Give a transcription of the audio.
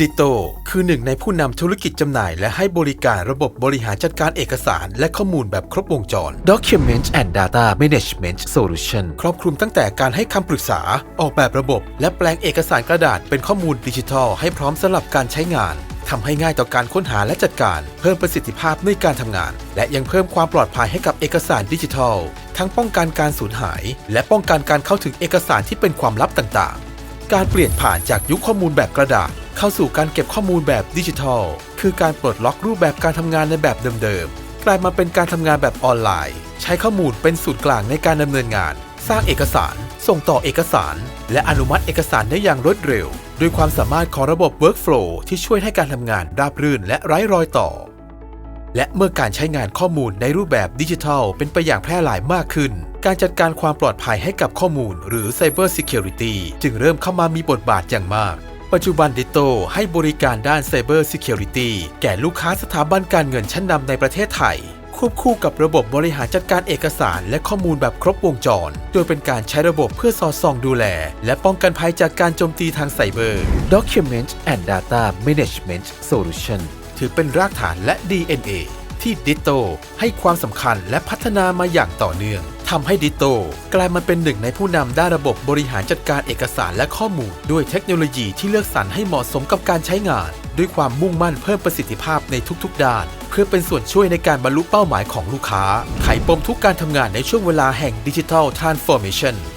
ดิโตคือหนึ่งในผู้นำธุรกิจจำหน่าย และให้บริการระบบบริหารจัดการเอกสาร และข้อมูลแบบครบวงจร Document and Data Management Solution ครอบคลุมตั้งแต่การให้คำปรึกษา ออกแบบระบบ และแปลงเอกสารกระดาษเป็นข้อมูลดิจิทัล ให้พร้อมสำหรับการใช้งานทำให้ง่ายต่อการค้นหาและจัดการ เพิ่มประสิทธิภาพในการทำงาน และยังเพิ่มความปลอดภัยให้กับเอกสารดิจิทัล ทั้งป้องกันการสูญหาย และป้องกันการเข้าถึงเอกสารที่เป็นความลับต่างๆ การเปลี่ยนผ่านจากยุคข้อมูลแบบกระดาษ เข้าสู่การเก็บข้อมูลแบบดิจิทัล คือการปลดล็อกรูปแบบการทำงานในแบบเดิมๆ กลายมาเป็นการทำงานแบบออนไลน์ ใช้ข้อมูลเป็นศูนย์กลางในการดำเนินงาน สร้างเอกสาร ส่งต่อเอกสาร และอนุมัติเอกสารได้อย่างรวดเร็ว ด้วยความสามารถของระบบ Workflow ที่ช่วยให้การทำงานราบรื่นและไร้รอยต่อ และเมื่อการใช้งานข้อมูลในรูปแบบดิจิทัล เป็นไปอย่างแพร่หลายมากขึ้น การจัดการความปลอดภัยให้กับข้อมูล หรือ Cyber Security จึงเริ่มเข้ามามีบทบาทอย่างมาก ปัจจุบันดิโตให้บริการด้าน Cyber Security แก่ลูกค้าสถาบันการเงินชั้นนำในประเทศไทย ควบคู่กับระบบบริหารจัดการเอกสารและข้อมูลแบบครบวงจร โดยเป็นการใช้ระบบเพื่อสอดส่องดูแล และป้องกันภัยจากการโจมตีทางไซเบอร์ Document and Data Management Solution ถือเป็นรากฐานและ DNA ที่ดิโตให้ความสำคัญและพัฒนามาอย่างต่อเนื่อง ทำให้ดิโตกลายมาเป็นหนึ่งในผู้นำด้านระบบบริหารจัดการเอกสารและข้อมูล ด้วยเทคโนโลยีที่เลือกสรรให้เหมาะสมกับการใช้งาน ด้วยความมุ่งมั่นเพิ่มประสิทธิภาพในทุกๆ ด้าน เพื่อเป็นส่วนช่วยในการบรรลุเป้าหมายของลูกค้า ไขปมทุกการทำงานในช่วงเวลาแห่งดิจิทัลทรานส์ฟอร์เมชัน